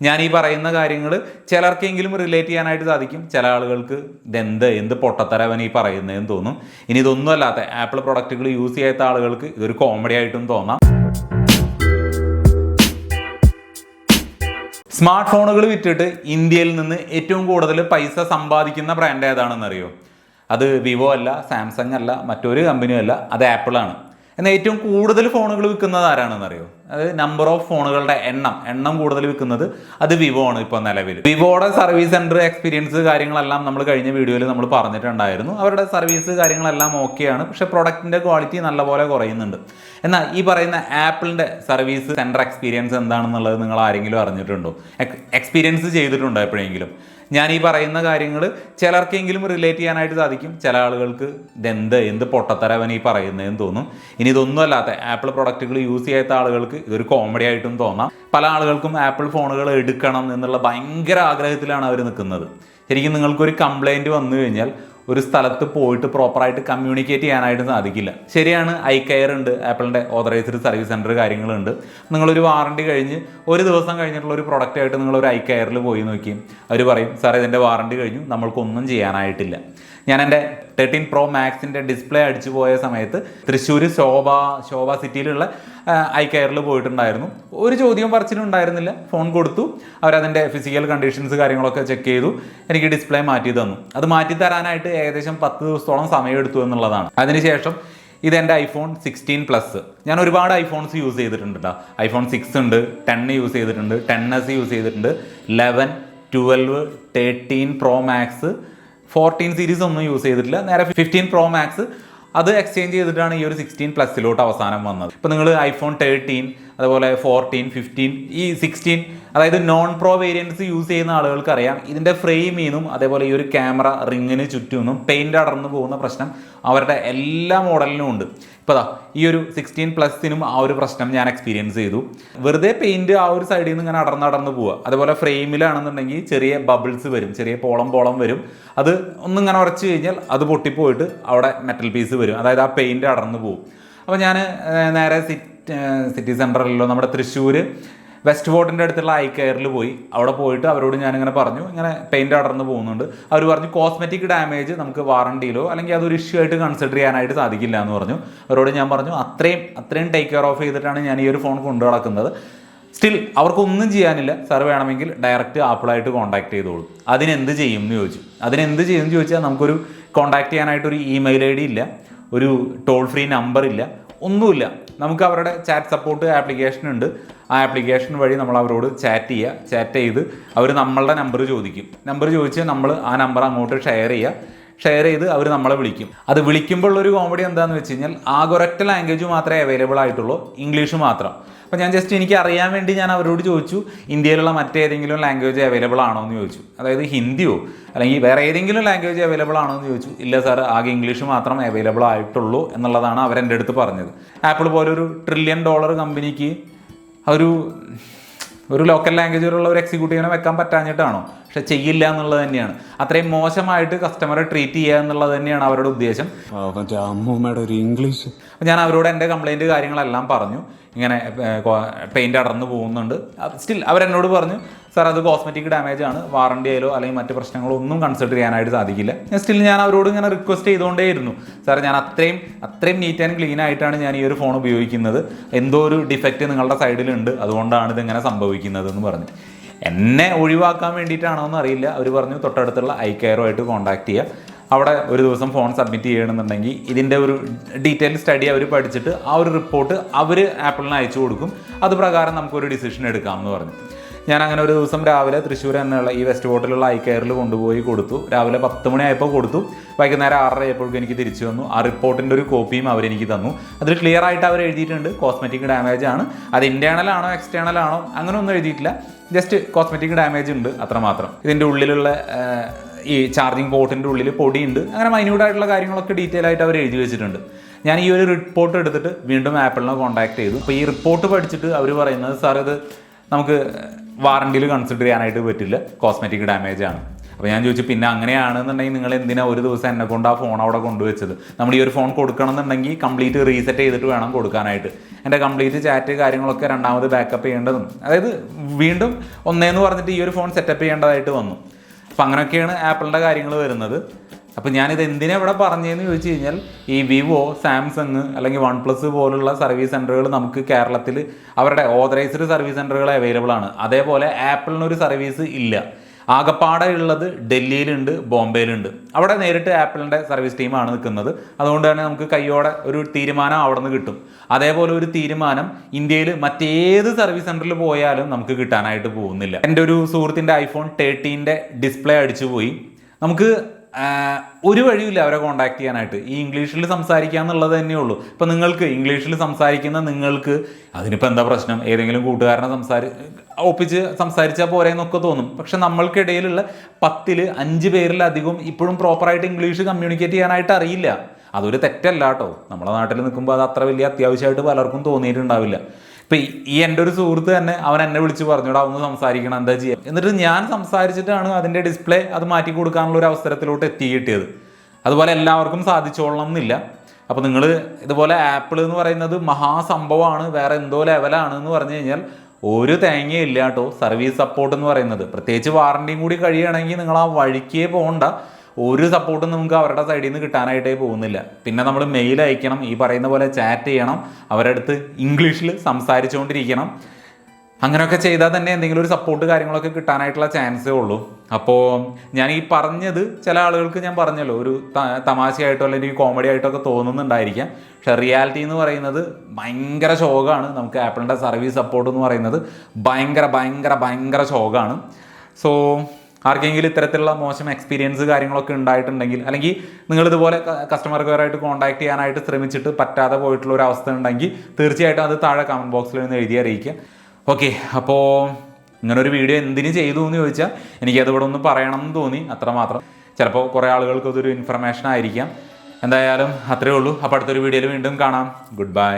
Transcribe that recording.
ഞാൻ ഈ പറയുന്ന കാര്യങ്ങൾ ചിലർക്കെങ്കിലും റിലേറ്റ് ചെയ്യാനായിട്ട് സാധിക്കും. ചില ആളുകൾക്ക് ഇതെന്ത് എന്ത് പൊട്ടത്തരവൻ ഈ പറയുന്നതെന്ന് തോന്നും. ഇനി ഇതൊന്നും അല്ലാത്ത ആപ്പിൾ പ്രൊഡക്റ്റുകൾ യൂസ് ചെയ്യാത്ത ആളുകൾക്ക് ഇതൊരു കോമഡി ആയിട്ടും തോന്നാം. സ്മാർട്ട് ഫോണുകൾ വിറ്റിട്ട് ഇന്ത്യയിൽ നിന്ന് ഏറ്റവും കൂടുതൽ പൈസ സമ്പാദിക്കുന്ന ബ്രാൻഡ് ഏതാണെന്നറിയോ? അത് വിവോ അല്ല സാംസങ് അല്ല മറ്റൊരു കമ്പനിയും അല്ല അത് ആപ്പിളാണ് എന്നാൽ ഏറ്റവും കൂടുതൽ ഫോണുകൾ വിൽക്കുന്നത് ആരാണെന്ന് അറിയോ അത് നമ്പർ ഓഫ് ഫോണുകളുടെ എണ്ണം എണ്ണം കൂടുതൽ വിൽക്കുന്നത് അത് വിവോ ആണ് ഇപ്പോൾ നിലവിൽ. വിവോയുടെ സർവീസ് സെന്റർ എക്സ്പീരിയൻസ് കാര്യങ്ങളെല്ലാം നമ്മൾ കഴിഞ്ഞ വീഡിയോയിൽ നമ്മൾ പറഞ്ഞിട്ടുണ്ടായിരുന്നു. അവരുടെ സർവീസ് കാര്യങ്ങളെല്ലാം ഓക്കെയാണ് പക്ഷേ പ്രൊഡക്റ്റിന്റെ ക്വാളിറ്റി നല്ലപോലെ കുറയുന്നുണ്ട്. എന്നാൽ ഈ പറയുന്ന ആപ്പിളിന്റെ സർവീസ് സെന്റർ എക്സ്പീരിയൻസ് എന്താണെന്നുള്ളത് നിങ്ങൾ ആരെങ്കിലും അറിഞ്ഞിട്ടുണ്ടോ? എക്സ്പീരിയൻസ് ചെയ്തിട്ടുണ്ടോ എപ്പോഴെങ്കിലും? ഞാൻ ഈ പറയുന്ന കാര്യങ്ങൾ ചിലർക്കെങ്കിലും റിലേറ്റ് ചെയ്യാനായിട്ട് സാധിക്കും. ചില ആളുകൾക്ക് ഇതെന്ത് എന്ത് പൊട്ടത്തരവൻ ഈ പറയുന്നതെന്ന് തോന്നും. ഇനി ഇതൊന്നും അല്ലാത്ത ആപ്പിൾ പ്രൊഡക്റ്റുകൾ യൂസ് ചെയ്യാത്ത ആളുകൾക്ക് ഇതൊരു കോമഡി ആയിട്ടും തോന്നാം. പല ആളുകൾക്കും ആപ്പിൾ ഫോണുകൾ എടുക്കണം എന്നുള്ള ഭയങ്കര ആഗ്രഹത്തിലാണ് അവർ നിൽക്കുന്നത്. ശരിക്കും നിങ്ങൾക്കൊരു കംപ്ലൈന്റ് വന്നു കഴിഞ്ഞാൽ ഒരു സ്ഥലത്ത് പോയിട്ട് പ്രോപ്പറായിട്ട് കമ്മ്യൂണിക്കേറ്റ് ചെയ്യാനായിട്ട് സാധിക്കില്ല. ശരിയാണ് ഐ കെയർ ഉണ്ട് ആപ്പിളിന്റെ ഓതറൈസ്ഡ് സർവീസ് സെന്റർ കാര്യങ്ങളുണ്ട്. നിങ്ങളൊരു വാറണ്ടി കഴിഞ്ഞ് ഒരു ദിവസം കഴിഞ്ഞിട്ടുള്ള ഒരു പ്രൊഡക്റ്റ് ആയിട്ട് നിങ്ങൾ ഒരു ഐ കെയറിൽ പോയി നോക്കി. അവർ പറയും സാർ ഇതിന്റെ വാറണ്ടി കഴിഞ്ഞു നമ്മൾക്കൊന്നും ചെയ്യാനായിട്ടില്ല. ഞാൻ എന്റെ തേർട്ടീൻ പ്രോ മാക്സിന്റെ ഡിസ്പ്ലേ അടിച്ചു പോയ സമയത്ത് തൃശ്ശൂർ ശോഭ ശോഭ സിറ്റിയിലുള്ള ഐ കെയറിൽ പോയിട്ടുണ്ടായിരുന്നു. ഒരു ചോദ്യവും പറച്ചിലുണ്ടായിരുന്നില്ല. ഫോൺ കൊടുത്തു. അവരതിന്റെ ഫിസിക്കൽ കണ്ടീഷൻസ് കാര്യങ്ങളൊക്കെ ചെക്ക് ചെയ്തു. എനിക്ക് ഡിസ്പ്ലേ മാറ്റി തന്നു. അത് മാറ്റി തരാനായിട്ട് ഏകദേശം പത്ത് ദിവസത്തോളം സമയമെടുത്തു എന്നുള്ളതാണ്. അതിനുശേഷം ഇതെന്റെ ഐഫോൺ സിക്സ്റ്റീൻ പ്ലസ് ഞാൻ ഒരുപാട് ഐഫോൺസ് യൂസ് ചെയ്തിട്ടുണ്ട് കേട്ടോ ഐഫോൺ സിക്സ് ഉണ്ട് ടെൻ യൂസ് ചെയ്തിട്ടുണ്ട് ടെൻ എസ് യൂസ് ചെയ്തിട്ടുണ്ട് eleven twelve thirteen pro max fourteen series ഒന്നും യൂസ് ചെയ്തിട്ടില്ല. നേരെ ഫിഫ്റ്റീൻ പ്രോ മാക്സ് അത് എക്സ്ചേഞ്ച് ചെയ്തിട്ടാണ് ഈ ഒരു സിക്സ്റ്റീൻ പ്ലസിലോട്ട് അവസാനം വന്നത്. ഇപ്പോൾ നിങ്ങൾ ഐഫോൺ തേർട്ടീൻ അതുപോലെ ഫോർട്ടീൻ ഫിഫ്റ്റീൻ ഈ സിക്സ്റ്റീൻ അതായത് നോൺ പ്രോ വേരിയൻസ് യൂസ് ചെയ്യുന്ന ആളുകൾക്ക് അറിയാം ഇതിന്റെ ഫ്രെയിമീന്നും അതേപോലെ ഈ ഒരു ക്യാമറ റിങ്ങിന് ചുറ്റുമെന്നും പെയിന്റ് അടർന്നു പോകുന്ന പ്രശ്നം അവരുടെ എല്ലാ മോഡലിനും ഉണ്ട്. ഇപ്പോൾ ഈ ഒരു സിക്സ്റ്റീൻ പ്ലസിനും ആ ഒരു പ്രശ്നം ഞാൻ എക്സ്പീരിയൻസ് ചെയ്തു. വെറുതെ പെയിന്റ് ആ ഒരു സൈഡിൽ നിന്ന് ഇങ്ങനെ അടർന്ന് അടർന്ന് പോവുക അതുപോലെ ഫ്രെയിമിലാണെന്നുണ്ടെങ്കിൽ ചെറിയ ബബിൾസ് വരും ചെറിയ പോളം പോളം വരും. അത് ഒന്നിങ്ങനെ ഉറച്ച് കഴിഞ്ഞാൽ അത് പൊട്ടിപ്പോയിട്ട് അവിടെ മെറ്റൽ പീസ് വരും. അതായത് ആ പെയിന്റ് അടർന്നു പോകും അപ്പോൾ ഞാൻ നേരെ സിറ്റി സെന്ററിലോ നമ്മുടെ തൃശ്ശൂർ വെസ്റ്റ് ഫോർട്ടിന്റെ അടുത്തുള്ള ഐ കെയറിൽ പോയി. അവിടെ പോയിട്ട് അവരോട് ഞാനിങ്ങനെ പറഞ്ഞു. ഇങ്ങനെ പെയിന്റ് അടർന്ന് പോകുന്നുണ്ട്. അവർ പറഞ്ഞു കോസ്മെറ്റിക് ഡാമേജ് നമുക്ക് വാറണ്ടിയിലോ അല്ലെങ്കിൽ അതൊരു ഇഷ്യൂ ആയിട്ട് കൺസിഡർ ചെയ്യാനായിട്ട് സാധിക്കില്ല എന്ന് പറഞ്ഞു. അവരോട് ഞാൻ പറഞ്ഞു അത്രയും അത്രയും ടേക്ക് കെയർ ഓഫ് ചെയ്തിട്ടാണ് ഞാൻ ഈ ഒരു ഫോൺ കൊണ്ടു നടക്കുന്നത്. സ്റ്റിൽ അവർക്കൊന്നും ചെയ്യാനില്ല. സാർ വേണമെങ്കിൽ ഡയറക്റ്റ് ആപ്പിളായിട്ട് കോൺടാക്ട് ചെയ്തോളൂ. അതിനെന്ത് ചെയ്യും എന്ന് ചോദിച്ചു. അതിനെന്ത് ചെയ്യും എന്ന് ചോദിച്ചാൽ നമുക്കൊരു കോൺടാക്ട് ചെയ്യാനായിട്ട് ഒരു ഇമെയിൽ ഐ ഡി ഇല്ല. ഒരു ടോൾ ഫ്രീ നമ്പർ ഇല്ല. ഒന്നുമില്ല. നമുക്ക് അവരുടെ ചാറ്റ് സപ്പോർട്ട് ആപ്ലിക്കേഷൻ ഉണ്ട്. ആ ആപ്ലിക്കേഷൻ വഴി നമ്മൾ അവരോട് ചാറ്റ് ചെയ്യുക ചാറ്റ് ചെയ്ത് അവർ നമ്മളുടെ നമ്പർ ചോദിക്കും. നമ്പർ ചോദിച്ച് നമ്മൾ ആ നമ്പർ അങ്ങോട്ട് ഷെയർ ചെയ്യുക. ഷെയർ ചെയ്ത് അവർ നമ്മളെ വിളിക്കും. അത് വിളിക്കുമ്പോൾ ഉള്ളൊരു കോമഡി എന്താണെന്ന് വെച്ച് കഴിഞ്ഞാൽ ആകെ ഒരൊറ്റ ലാംഗ്വേജ് മാത്രമേ അവൈലബിൾ ആയിട്ടുള്ളൂ ഇംഗ്ലീഷ് മാത്രം. അപ്പോൾ ഞാൻ ജസ്റ്റ് എനിക്ക് അറിയാൻ വേണ്ടി ഞാൻ അവരോട് ചോദിച്ചു ഇന്ത്യയിലുള്ള മറ്റേതെങ്കിലും ലാംഗ്വേജ് അവൈലബിൾ ആണോ എന്ന് ചോദിച്ചു. അതായത് ഹിന്ദിയോ അല്ലെങ്കിൽ വേറെ ഏതെങ്കിലും ലാംഗ്വേജ് അവൈലബിൾ ആണോ എന്ന് ചോദിച്ചു. ഇല്ല സാർ ആകെ ഇംഗ്ലീഷ് മാത്രം അവൈലബിൾ ആയിട്ടുള്ളൂ എന്നുള്ളതാണ് അവരെന്റെ അടുത്ത് പറഞ്ഞത്. ആപ്പിൾ പോലൊരു ട്രില്യൺ ഡോളർ കമ്പനിക്ക് ഒരു ഒരു ലോക്കൽ ലാംഗ്വേജിലുള്ള ഒരു എക്സിക്യൂട്ടീവിനെ വെക്കാൻ പറ്റാഞ്ഞിട്ടാണോ? പക്ഷെ ചെയ്യില്ല എന്നുള്ളത് തന്നെയാണ്. അത്രയും മോശമായിട്ട് കസ്റ്റമറെ ട്രീറ്റ് ചെയ്യുക എന്നുള്ളത് തന്നെയാണ് അവരുടെ ഉദ്ദേശം. അമ്മൂമ്മയുടെ ഒരു ഇംഗ്ലീഷ് ഞാൻ അവരോട് എന്റെ കംപ്ലൈന്റ് കാര്യങ്ങളെല്ലാം പറഞ്ഞു. ഇങ്ങനെ പെയിന്റ് അടർന്നു പോകുന്നുണ്ട്. സ്റ്റിൽ അവരെന്നോട് പറഞ്ഞു സാർ അത് കോസ്മെറ്റിക് ഡാമേജ് ആണ്. വാറണ്ടി ആയാലോ അല്ലെങ്കിൽ മറ്റ് പ്രശ്നങ്ങളോ ഒന്നും കൺസിഡർ ചെയ്യാനായിട്ട് സാധിക്കില്ല. സ്റ്റിൽ ഞാൻ അവരോട് ഇങ്ങനെ റിക്വസ്റ്റ് ചെയ്തുകൊണ്ടേയിരുന്നു. സാർ ഞാൻ അത്രയും അത്രയും നീറ്റ് ആൻഡ് ക്ലീൻ ആയിട്ടാണ് ഞാൻ ഈ ഒരു ഫോൺ ഉപയോഗിക്കുന്നത്. എന്തോ ഒരു ഡിഫക്റ്റ് നിങ്ങളുടെ സൈഡിലുണ്ട് അതുകൊണ്ടാണ് ഇതിങ്ങനെ സംഭവിക്കുന്നത് എന്ന് പറഞ്ഞു എന്നെ ഒഴിവാക്കാൻ വേണ്ടിയിട്ടാണോ എന്ന് അറിയില്ല. അവർ പറഞ്ഞു തൊട്ടടുത്തുള്ള ഐ കെയറോ ആയിട്ട് കോൺടാക്ട് ചെയ്യുക അവിടെ ഒരു ദിവസം ഫോൺ സബ്മിറ്റ് ചെയ്യണമെന്നുണ്ടെങ്കിൽ ഇതിന്റെ ഒരു ഡീറ്റെയിൽ സ്റ്റഡി അവർ പഠിച്ചിട്ട് ആ ഒരു റിപ്പോർട്ട് അവർ ആപ്പിളിന് അയച്ചു കൊടുക്കും. അത് പ്രകാരം നമുക്കൊരു ഡിസിഷൻ എടുക്കാം എന്ന് പറഞ്ഞു ഞാൻ അങ്ങനെ ഒരു ദിവസം രാവിലെ തൃശ്ശൂർ തന്നെയുള്ള ഈ വെസ്റ്റ് ബോട്ടിലുള്ള ഐ കെയറിൽ കൊണ്ടുപോയി കൊടുത്തു. രാവിലെ പത്ത് മണിയായപ്പോൾ കൊടുത്തു. വൈകുന്നേരം ആറര ആയപ്പോഴേക്കും എനിക്ക് തിരിച്ചു വന്നു ആ റിപ്പോർട്ടിന്റെ ഒരു കോപ്പിയും അവരെനിക്ക് തന്നു. അതിൽ ക്ലിയർ ആയിട്ട് അവർ എഴുതിയിട്ടുണ്ട്. കോസ്മെറ്റിക് ഡാമേജ് ആണ്. അത് ഇന്റേണൽ ആണോ എക്സ്റ്റേണൽ ആണോ അങ്ങനെ ഒന്നും എഴുതിയിട്ടില്ല. ജസ്റ്റ് കോസ്മെറ്റിക് ഡാമേജ് ഉണ്ട് അത്രമാത്രം ഇതിന്റെ ഉള്ളിലുള്ള ഈ ചാർജിങ് പോർട്ടിന്റെ ഉള്ളിൽ പൊടിയുണ്ട്. അങ്ങനെ മൈന്യൂട്ട് ആയിട്ടുള്ള കാര്യങ്ങളൊക്കെ ഡീറ്റെയിൽ ആയിട്ട് അവർ എഴുതി വെച്ചിട്ടുണ്ട്. ഞാൻ ഈ ഒരു റിപ്പോർട്ട് എടുത്തിട്ട് വീണ്ടും ആപ്പിളിനെ കോൺടാക്ട് ചെയ്തു. അപ്പോൾ ഈ റിപ്പോർട്ട് പഠിച്ചിട്ട് അവർ പറയുന്നത് സാർ ഇത് നമുക്ക് വാറണ്ടിയിൽ കൺസിഡർ ചെയ്യാനായിട്ട് പറ്റില്ല. കോസ്മെറ്റിക് ഡാമേജ് ആണ്. അപ്പോൾ ഞാൻ ചോദിച്ചു പിന്നെ അങ്ങനെയാണെന്നുണ്ടെങ്കിൽ നിങ്ങൾ എന്തിനാ ഒരു ദിവസം എന്നെ കൊണ്ട് ആ ഫോൺ അവിടെ കൊണ്ടുവച്ചത്? നമ്മൾ ഈ ഒരു ഫോൺ കൊടുക്കണം എന്നുണ്ടെങ്കിൽ കംപ്ലീറ്റ് റീസെറ്റ് ചെയ്തിട്ട് വേണം കൊടുക്കാനായിട്ട്. എന്റെ കംപ്ലീറ്റ് ചാറ്റ് കാര്യങ്ങളൊക്കെ രണ്ടാമത് ബാക്കപ്പ് ചെയ്യേണ്ടതും. അതായത് വീണ്ടും ഒന്നേന്ന് പറഞ്ഞിട്ട് ഈ ഒരു ഫോൺ സെറ്റപ്പ് ചെയ്യേണ്ടതായിട്ട് വന്നു. അപ്പം അങ്ങനെയൊക്കെയാണ് ആപ്പിളിന്റെ കാര്യങ്ങൾ വരുന്നത്. അപ്പം ഞാനിത് എന്തിനാ ഇവിടെ പറഞ്ഞതെന്ന് ചോദിച്ചു കഴിഞ്ഞാൽ ഈ വിവോ സാംസങ് അല്ലെങ്കിൽ വൺ പ്ലസ് പോലുള്ള സർവീസ് സെന്ററുകൾ നമുക്ക് കേരളത്തിൽ അവരുടെ ഓതറൈസ്ഡ് സർവീസ് സെന്ററുകൾ അവൈലബിൾ ആണ്. അതേപോലെ ആപ്പിളിനൊരു സർവീസ് ഇല്ല. ആകപ്പാടെ ഉള്ളത് ഡൽഹിയിലുണ്ട് ബോംബെയിലുണ്ട്. അവിടെ നേരിട്ട് ആപ്പിളിന്റെ സർവീസ് ടീമാണ് നിൽക്കുന്നത്. അതുകൊണ്ട് തന്നെ നമുക്ക് കയ്യോടെ ഒരു തീരുമാനം അവിടെ നിന്ന് കിട്ടും. അതേപോലെ ഒരു തീരുമാനം ഇന്ത്യയിൽ മറ്റേത് സർവീസ് സെന്ററിൽ പോയാലും നമുക്ക് കിട്ടാനായിട്ട് പോകുന്നില്ല. എന്റെ ഒരു സുഹൃത്തിന്റെ ഐഫോൺ തേർട്ടീന്റെ ഡിസ്പ്ലേ അടിച്ചു പോയി നമുക്ക് ഒരു വഴിയില്ല അവരെ കോൺടാക്ട് ചെയ്യാനായിട്ട്. ഈ ഇംഗ്ലീഷിൽ സംസാരിക്കുക എന്നുള്ളത് തന്നെയുള്ളൂ ഇപ്പം നിങ്ങൾക്ക് ഇംഗ്ലീഷിൽ സംസാരിക്കുന്ന നിങ്ങൾക്ക് അതിനിപ്പോൾ എന്താ പ്രശ്നം? ഏതെങ്കിലും കൂട്ടുകാരനെ സംസാരി ഒപ്പിച്ച് സംസാരിച്ചാൽ പോരെ എന്നൊക്കെ തോന്നും. പക്ഷെ നമ്മൾക്കിടയിലുള്ള പത്തിൽ അഞ്ച് പേരിലധികം ഇപ്പോഴും പ്രോപ്പറായിട്ട് ഇംഗ്ലീഷ് കമ്മ്യൂണിക്കേറ്റ് ചെയ്യാനായിട്ട് അറിയില്ല. അതൊരു തെറ്റല്ല കേട്ടോ. നമ്മുടെ നാട്ടിൽ നിൽക്കുമ്പോൾ അത് അത്ര വലിയ അത്യാവശ്യമായിട്ട് പലർക്കും തോന്നിയിട്ടുണ്ടാവില്ല. ഇപ്പം ഈ- എന്റെ ഒരു സുഹൃത്ത് തന്നെ അവൻ എന്നെ വിളിച്ച് പറഞ്ഞോടാ ഒന്ന് സംസാരിക്കണം എന്താ ചെയ്യാം? എന്നിട്ട് ഞാൻ സംസാരിച്ചിട്ടാണ് അതിന്റെ ഡിസ്പ്ലേ അത് മാറ്റി കൊടുക്കാനുള്ള ഒരു അവസരത്തിലോട്ട് എത്തി കിട്ടിയത്. അതുപോലെ എല്ലാവർക്കും സാധിച്ചോളണം എന്നില്ല. അപ്പോൾ നിങ്ങൾ ഇതുപോലെ ആപ്പിൾ എന്ന് പറയുന്നത് മഹാസംഭവമാണ് വേറെ എന്തോ ലെവലാണ് എന്ന് പറഞ്ഞു കഴിഞ്ഞാൽ ഒരു തേങ്ങയും ഇല്ല കേട്ടോ. സർവീസ് സപ്പോർട്ട് എന്ന് പറയുന്നത്. പ്രത്യേകിച്ച് വാറണ്ടിയും കൂടി കഴിയുകയാണെങ്കിൽ നിങ്ങൾ ആ വഴിക്കേ പോകണ്ട. ഒരു സപ്പോർട്ടും നമുക്ക് അവരുടെ സൈഡിൽ നിന്ന് കിട്ടാനായിട്ടേ പോകുന്നില്ല. പിന്നെ നമ്മൾ മെയിൽ അയക്കണം ഈ പറയുന്ന പോലെ ചാറ്റ് ചെയ്യണം അവരുടെ അടുത്ത് ഇംഗ്ലീഷിൽ സംസാരിച്ചുകൊണ്ടിരിക്കണം. അങ്ങനെയൊക്കെ ചെയ്താൽ തന്നെ എന്തെങ്കിലും ഒരു സപ്പോർട്ട് കാര്യങ്ങളൊക്കെ കിട്ടാനായിട്ടുള്ള ചാൻസേ ഉള്ളൂ. അപ്പോൾ ഞാൻ ഈ പറഞ്ഞത് ചില ആളുകൾക്ക് ഞാൻ പറഞ്ഞല്ലോ ഒരു തമാശയായിട്ടോ അല്ലെങ്കിൽ കോമഡി ആയിട്ടൊക്കെ തോന്നുന്നുണ്ടായിരിക്കാം. പക്ഷെ റിയാലിറ്റി എന്ന് പറയുന്നത് ഭയങ്കര ശോകമാണ്. നമുക്ക് ആപ്പിളിന്റെ സർവീസ് സപ്പോർട്ട് എന്ന് പറയുന്നത് ഭയങ്കര ഭയങ്കര ഭയങ്കര ശോകമാണ്. സോ ആർക്കെങ്കിലും ഇത്തരത്തിലുള്ള മോശം എക്സ്പീരിയൻസ് കാര്യങ്ങളൊക്കെ ഉണ്ടായിട്ടുണ്ടെങ്കിൽ അല്ലെങ്കിൽ നിങ്ങൾ ഇതുപോലെ കസ്റ്റമർ കെയറായിട്ട് കോൺടാക്ട് ചെയ്യാനായിട്ട് ശ്രമിച്ചിട്ട് പറ്റാതെ പോയിട്ടുള്ള ഒരു അവസ്ഥ ഉണ്ടെങ്കിൽ തീർച്ചയായിട്ടും അത് താഴെ കമന്റ് ബോക്സിൽ നിന്ന് എഴുതി അറിയിക്കുക. ഓക്കെ അപ്പോൾ ഇങ്ങനൊരു വീഡിയോ എന്തിനു ചെയ്തു എന്ന് ചോദിച്ചാൽ എനിക്ക് ഇവിടെ ഒന്ന് പറയണം എന്ന് തോന്നി അത്രമാത്രം ചിലപ്പോൾ കുറേ ആളുകൾക്ക് അതൊരു ഇൻഫർമേഷൻ ആയിരിക്കാം. എന്തായാലും അത്രേ ഉള്ളൂ. അപ്പോൾ അടുത്തൊരു വീഡിയോയിൽ വീണ്ടും കാണാം. Good bye